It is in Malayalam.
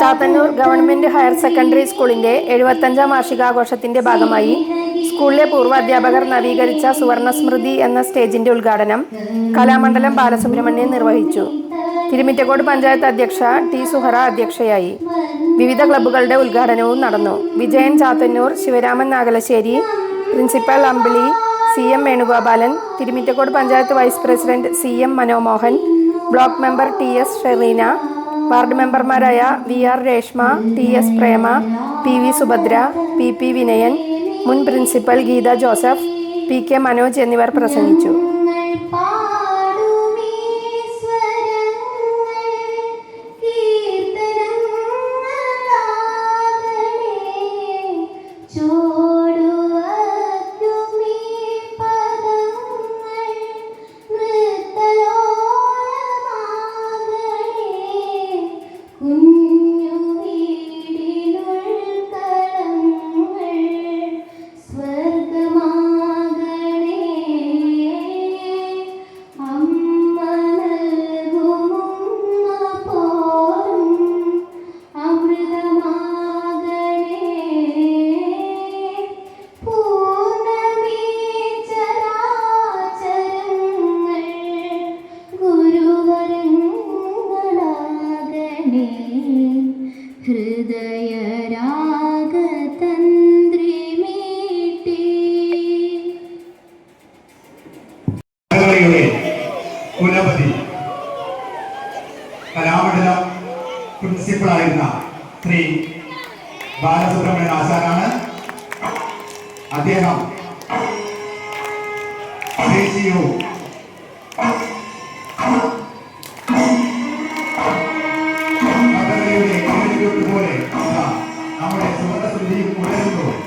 ചാത്തന്നൂർ ഗവൺമെന്റ് ഹയർ സെക്കൻഡറി സ്കൂളിന്റെ എഴുപത്തഞ്ചാം വാർഷികാഘോഷത്തിന്റെ ഭാഗമായി സ്കൂളിലെ പൂർവാധ്യാപകർ നവീകരിച്ച സുവർണ സ്മൃതി എന്ന സ്റ്റേജിന്റെ ഉദ്ഘാടനം കലാമണ്ഡലം ബാലസുബ്രഹ്മണ്യൻ നിർവഹിച്ചു. തിരുമിറ്റക്കോട് പഞ്ചായത്ത് അധ്യക്ഷ ടി സുഹറ അധ്യക്ഷയായി. വിവിധ ക്ലബ്ബുകളുടെ ഉദ്ഘാടനവും നടന്നു. Vijayan Chathannur Sivaraman Nagalassery principal Ambili C M Venugopalan Thirumittacode panchayat vice president C M Manomohan block member T S Shereena ward മെമ്പർമാരായ V R Reshma T S Prema P V Subhadra P P Vinayan മുൻ principal Geetha Joseph P K Manoj എന്നിവർ പ്രസംഗിച്ചു. ഹൃദയരാഗതന്ത്രി മീട്ടി കലകളിയുടെ കുലപതി കലാമണ്ഡലം പ്രിൻസിപ്പളായിരുന്ന ശ്രീ ബാലസുബ്രഹ്മണ്യൻ ആശാനാണ്. അദ്ദേഹം ദേശീയവും agora comigo com essa mão.